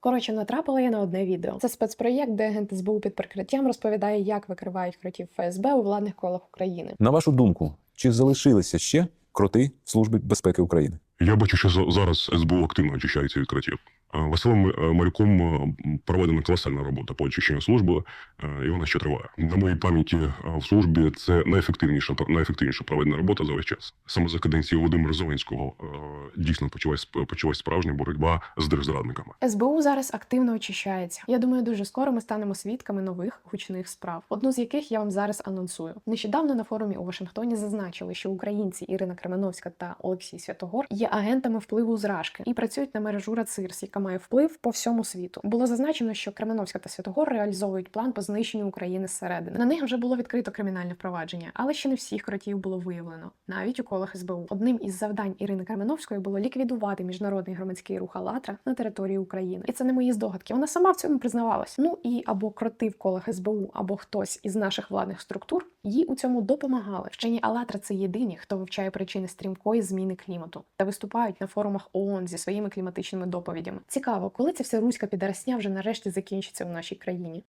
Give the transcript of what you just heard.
Коротше, натрапила я на одне відео. Це спецпроєкт, де агент СБУ під прикриттям розповідає, як викривають кротів ФСБ у владних колах України. На вашу думку, чи залишилися ще кроти в Службі безпеки України? Я бачу, що за- зараз СБУ активно очищається від кротів. Е, Василем е, е, проведена колосальна робота по очищенню служби, і вона ще триває. На моїй пам'яті в службі це найефективніша найефективніша проведена робота за весь час. Саме за каденції Володимира Зеленського дійсно почалась почалась справжня боротьба з держзрадниками. СБУ зараз активно очищається. Я думаю, дуже скоро ми станемо свідками нових гучних справ, одну з яких я вам зараз анонсую. Нещодавно на форумі у Вашингтоні зазначили, що українці Ірина Кременовська та Олексій Святогор є агентами впливу зражки і працюють на мережу Рацирс, яка має вплив по всьому світу. Було зазначено, що Кременовська та Святогор реалізовують план по знищенню України зсередини. На них вже було відкрито кримінальне впровадження, але ще не всіх кротів було виявлено, навіть у колах СБУ. Одним із завдань Ірини Кременовської було ліквідувати міжнародний громадський рух «АЛЛАТРА» на території України. І це не мої здогадки. Вона сама в цьому признавалась. Ну і або кроти в колах СБУ, або хтось із наших владних структур їй у цьому допомагали. Вчені Алатра – це єдині, хто вивчає причини стрімкої зміни клімату та виступають на форумах ООН зі своїми кліматичними доповідями. Цікаво, коли ця вся руська підарасня вже нарешті закінчиться у нашій країні.